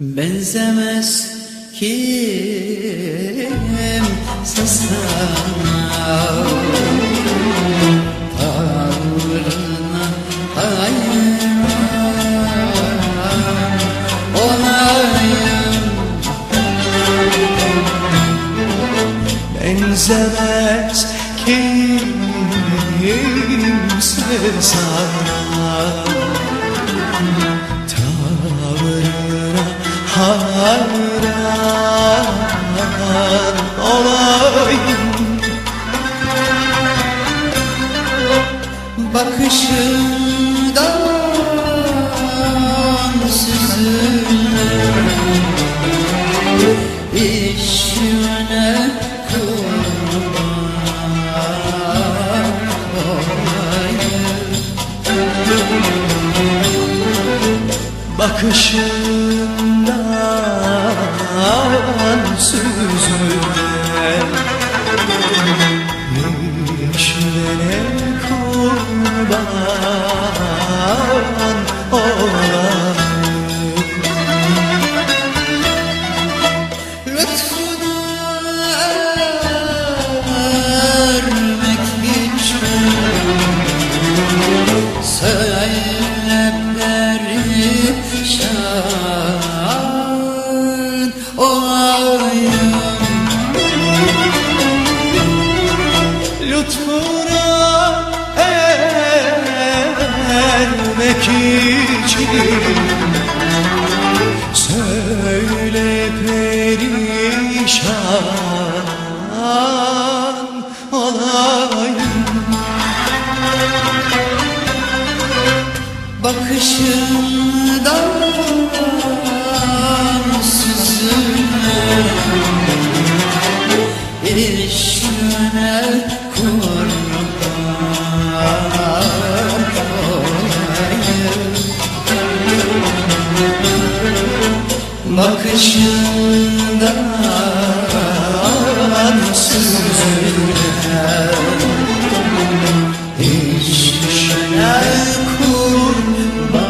Benzemez kimse sana Tavrına hayran olayım. Benzemez kimse sana hayran olayım. Bakışından süzülür İşine kurban olayım Bakışından süzülen Yüzlere kurban Lütfuna ermek için Söyle perişan olayım. Bakışından bakışından süzülen hiç düşene kurban.